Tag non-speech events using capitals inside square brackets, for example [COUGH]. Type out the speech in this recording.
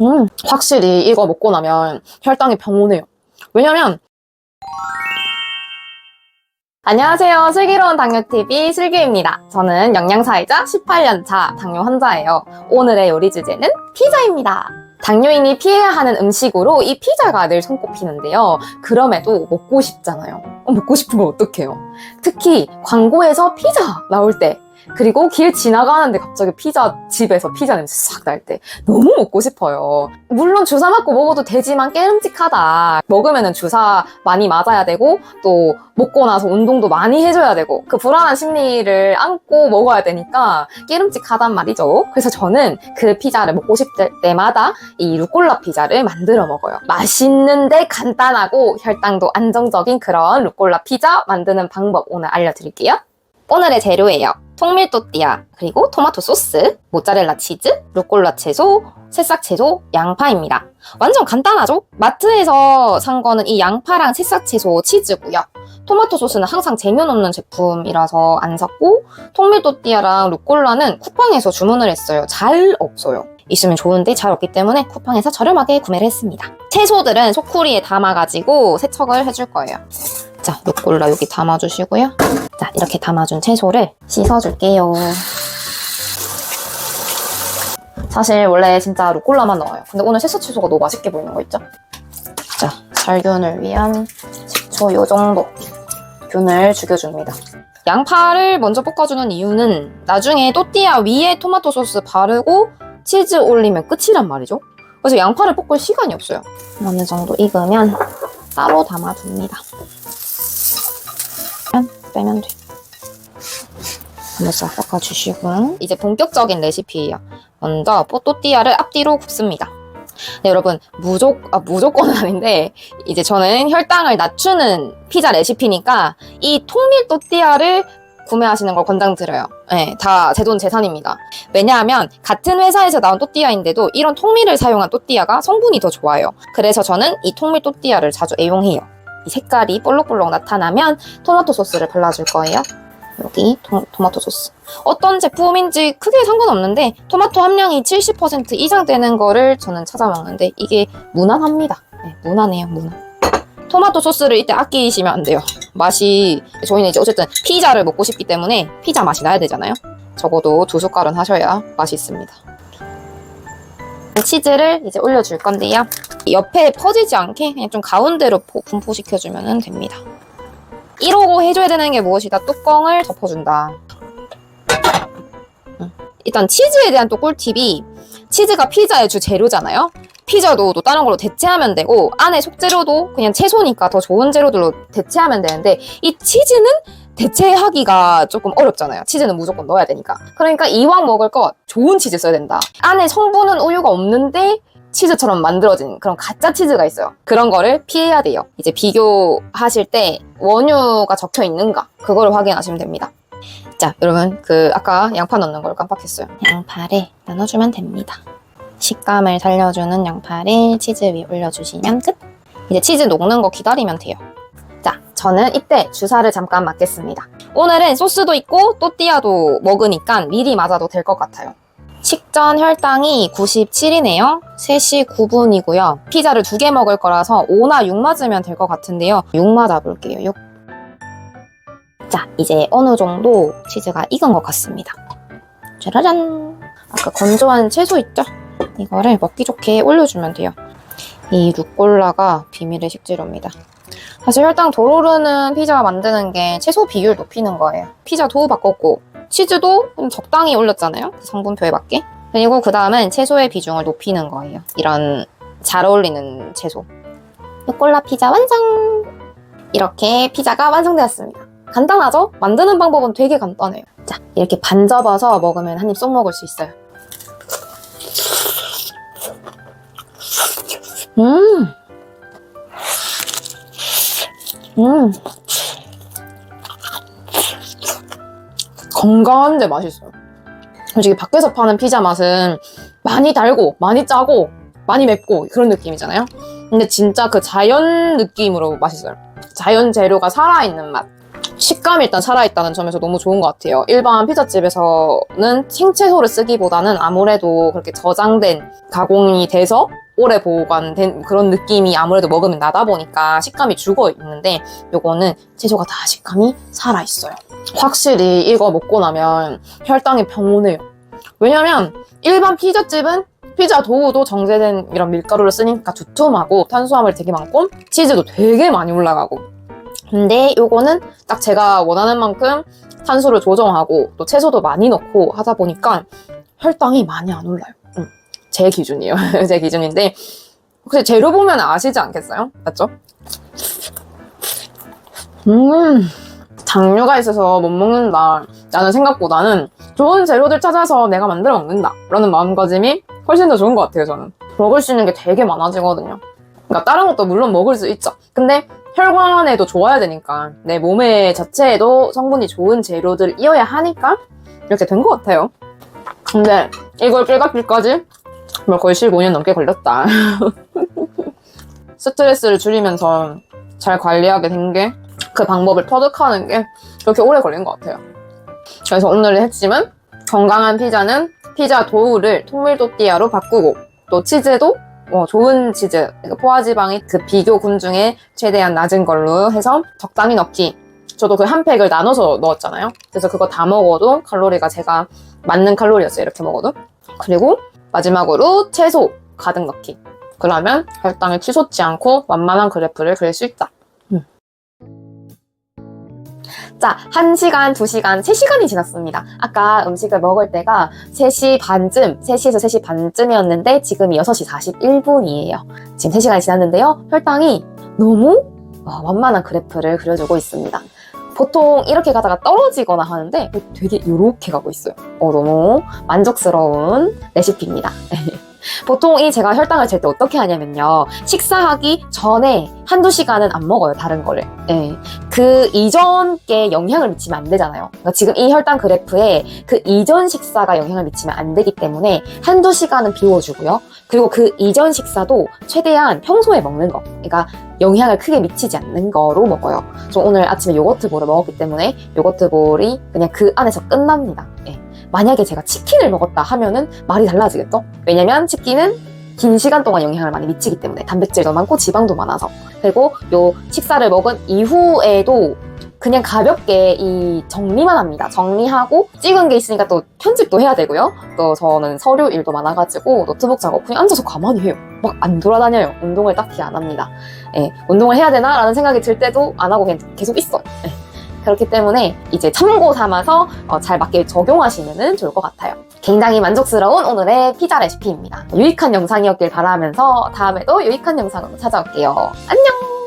음, 확실히 이거 먹고 나면 혈당이 병오네요. 왜냐면 안녕하세요. 슬기로운 당뇨TV 슬기입니다. 저는 영양사이자 18년차 당뇨 환자예요. 오늘의 요리 주제는 피자입니다. 당뇨인이 피해야 하는 음식으로 이 피자가 늘 손꼽히는데요. 그럼에도 먹고 싶잖아요. 어, 먹고 싶으면 어떡해요? 특히 광고에서 피자 나올 때 그리고 길 지나가는데 갑자기 피자 집에서 피자 냄새 싹 날 때 너무 먹고 싶어요. 물론 주사 맞고 먹어도 되지만 깨름직하다. 먹으면은 주사 많이 맞아야 되고 또 먹고 나서 운동도 많이 해줘야 되고 그 불안한 심리를 안고 먹어야 되니까 깨름직하단 말이죠. 그래서 저는 그 피자를 먹고 싶을 때마다 이 루꼴라 피자를 만들어 먹어요. 맛있는데 간단하고 혈당도 안정적인 그런 루꼴라 피자 만드는 방법 오늘 알려드릴게요. 오늘의 재료예요. 통밀 또띠아, 그리고 토마토 소스, 모짜렐라 치즈, 루꼴라 채소, 새싹 채소, 양파입니다. 완전 간단하죠? 마트에서 산 거는 이 양파랑 새싹 채소, 치즈고요. 토마토 소스는 항상 쟁여놓는 제품이라서 안 샀고, 통밀 또띠아랑 루꼴라는 쿠팡에서 주문을 했어요. 잘 없어요. 있으면 좋은데 잘 없기 때문에 쿠팡에서 저렴하게 구매를 했습니다. 채소들은 소쿠리에 담아가지고 세척을 해줄 거예요. 자, 루꼴라 여기 담아주시고요. 자, 이렇게 담아준 채소를 씻어줄게요. 사실 원래 진짜 루꼴라만 넣어요. 근데 오늘 새싹 채소가 너무 맛있게 보이는 거 있죠? 자, 살균을 위한 식초 요 정도 균을 죽여줍니다. 양파를 먼저 볶아주는 이유는 나중에 또띠아 위에 토마토 소스 바르고 치즈 올리면 끝이란 말이죠. 그래서 양파를 볶을 시간이 없어요. 어느 정도 익으면 따로 담아줍니다. 빼면 돼. 싹 섞어주시고 이제 본격적인 레시피예요. 먼저 뽀또띠아를 앞뒤로 굽습니다. 네, 여러분 무조 아, 무조건은 아닌데 이제 저는 혈당을 낮추는 피자 레시피니까 이 통밀 또띠아를 구매하시는 걸 권장드려요. 네, 다 제 돈 재산입니다. 왜냐하면 같은 회사에서 나온 또띠아인데도 이런 통밀을 사용한 또띠아가 성분이 더 좋아요. 그래서 저는 이 통밀 또띠아를 자주 애용해요. 이 색깔이 볼록볼록 나타나면 토마토 소스를 발라줄 거예요. 여기 토, 토마토 소스. 어떤 제품인지 크게 상관없는데 토마토 함량이 70% 이상 되는 거를 저는 찾아 먹는데 이게 무난합니다. 네, 무난해요, 무난. 토마토 소스를 이때 아끼시면 안 돼요. 맛이 저희는 이제 어쨌든 피자를 먹고 싶기 때문에 피자 맛이 나야 되잖아요. 적어도 두 숟갈은 하셔야 맛있습니다. 치즈를 이제 올려줄 건데요. 옆에 퍼지지 않게 그냥 좀 가운데로 포- 분포시켜주면 됩니다. 이러고 해줘야 되는 게 무엇이다? 뚜껑을 덮어준다. 음. 일단 치즈에 대한 또 꿀팁이 치즈가 피자의 주 재료잖아요. 피자도 또 다른 걸로 대체하면 되고 안에 속재료도 그냥 채소니까 더 좋은 재료들로 대체하면 되는데 이 치즈는 대체하기가 조금 어렵잖아요. 치즈는 무조건 넣어야 되니까. 그러니까 이왕 먹을 거 좋은 치즈 써야 된다. 안에 성분은 우유가 없는데 치즈처럼 만들어진 그런 가짜 치즈가 있어요. 그런 거를 피해야 돼요. 이제 비교하실 때 원유가 적혀 있는가 그거를 확인하시면 됩니다. 자, 여러분 그 아까 양파 넣는 걸 깜빡했어요. 양파를 나눠주면 됩니다. 식감을 살려주는 양파를 치즈 위에 올려주시면 끝. 이제 치즈 녹는 거 기다리면 돼요. 자, 저는 이때 주사를 잠깐 맞겠습니다. 오늘은 소스도 있고 또띠아도 먹으니까 미리 맞아도 될 것 같아요. 식전 혈당이 97이네요. 3시 9분이고요. 피자를 두 개 먹을 거라서 5나 6 맞으면 될 것 같은데요. 6 맞아볼게요. 6. 자, 이제 어느 정도 치즈가 익은 것 같습니다. 짜라잔! 아까 건조한 채소 있죠? 이거를 먹기 좋게 올려주면 돼요. 이 루꼴라가 비밀의 식재료입니다. 사실 혈당 덜 오르는 피자 만드는 게 채소 비율 높이는 거예요. 피자 도우 바꿨고 치즈도 좀 적당히 올렸잖아요. 그 성분표에 맞게. 그리고 그 다음은 채소의 비중을 높이는 거예요. 이런 잘 어울리는 채소. 루꼴라 피자 완성! 이렇게 피자가 완성되었습니다. 간단하죠? 만드는 방법은 되게 간단해요. 자, 이렇게 반 접어서 먹으면 한 입 쏙 먹을 수 있어요. 음. 음. 건강한데 맛있어요. 솔직히 밖에서 파는 피자 맛은 많이 달고, 많이 짜고, 많이 맵고 그런 느낌이잖아요. 근데 진짜 그 자연 느낌으로 맛있어요. 자연 재료가 살아있는 맛. 식감이 일단 살아있다는 점에서 너무 좋은 것 같아요. 일반 피자집에서는 생채소를 쓰기보다는 아무래도 그렇게 저장된 가공이 돼서 오래 보관된 그런 느낌이 아무래도 먹으면 나다 보니까 식감이 죽어 있는데 요거는 채소가 다 식감이 살아 있어요. 확실히 이거 먹고 나면 혈당이 병오네요. 왜냐면 일반 피자집은 피자 도우도 정제된 이런 밀가루를 쓰니까 두툼하고 탄수화물이 되게 많고 치즈도 되게 많이 올라가고 근데 요거는 딱 제가 원하는 만큼 탄수를 조정하고 또 채소도 많이 넣고 하다 보니까 혈당이 많이 안 올라요. 음, 제 기준이에요. [LAUGHS] 제 기준인데 혹시 재료 보면 아시지 않겠어요? 맞죠? 음, 당뇨가 있어서 못 먹는다. 라는 생각보다는 좋은 재료들 찾아서 내가 만들어 먹는다. 라는 마음가짐이 훨씬 더 좋은 것 같아요, 저는. 먹을 수 있는 게 되게 많아지거든요. 그러니까 다른 것도 물론 먹을 수 있죠. 근데 혈관에도 좋아야 되니까 내 몸에 자체에도 성분이 좋은 재료들이어야 하니까 이렇게 된 것 같아요. 근데 이걸 깨닫기까지 뭐 거의 15년 넘게 걸렸다. [LAUGHS] 스트레스를 줄이면서 잘 관리하게 된 게 그 방법을 터득하는 게 그렇게 오래 걸린 것 같아요. 그래서 오늘의 핵심은 건강한 피자는 피자 도우를 통밀 또띠아로 바꾸고 또 치즈도 어, 좋은 치즈, 그러니까 포화지방이 그 비교군 중에 최대한 낮은 걸로 해서 적당히 넣기. 저도 그 한 팩을 나눠서 넣었잖아요. 그래서 그거 다 먹어도 칼로리가 제가 맞는 칼로리였어요. 이렇게 먹어도. 그리고 마지막으로 채소 가득 넣기. 그러면 혈당을 치솟지 않고 완만한 그래프를 그릴 수 있다. 음. 자, 1시간, 2시간, 3시간이 지났습니다. 아까 음식을 먹을 때가 3시 반쯤, 3시에서 3시 반쯤이었는데 지금이 6시 41분이에요. 지금 3시간이 지났는데요. 혈당이 너무 와, 완만한 그래프를 그려주고 있습니다. 보통 이렇게 가다가 떨어지거나 하는데 되게 이렇게 가고 있어요. 어, 너무 만족스러운 레시피입니다. [LAUGHS] 보통 이 제가 혈당을 잴 때 어떻게 하냐면요. 식사하기 전에 한두 시간은 안 먹어요, 다른 거를. 예. 그 이전 게 영향을 미치면 안 되잖아요. 그러니까 지금 이 혈당 그래프에 그 이전 식사가 영향을 미치면 안 되기 때문에 한두 시간은 비워주고요. 그리고 그 이전 식사도 최대한 평소에 먹는 거. 그러니까 영향을 크게 미치지 않는 거로 먹어요. 저 오늘 아침에 요거트 볼을 먹었기 때문에 요거트 볼이 그냥 그 안에서 끝납니다. 예. 만약에 제가 치킨을 먹었다 하면은 말이 달라지겠죠? 왜냐면 치킨은 긴 시간 동안 영향을 많이 미치기 때문에 단백질도 많고 지방도 많아서 그리고 요 식사를 먹은 이후에도 그냥 가볍게 이 정리만 합니다. 정리하고 찍은 게 있으니까 또 편집도 해야 되고요. 또 저는 서류 일도 많아가지고 노트북 작업 그냥 앉아서 가만히 해요. 막 안 돌아다녀요. 운동을 딱히 안 합니다. 예, 운동을 해야 되나라는 생각이 들 때도 안 하고 그냥 계속 있어요. 예. 그렇기 때문에 이제 참고 삼아서 어, 잘 맞게 적용하시면 좋을 것 같아요. 굉장히 만족스러운 오늘의 피자 레시피입니다. 유익한 영상이었길 바라면서 다음에도 유익한 영상으로 찾아올게요. 안녕!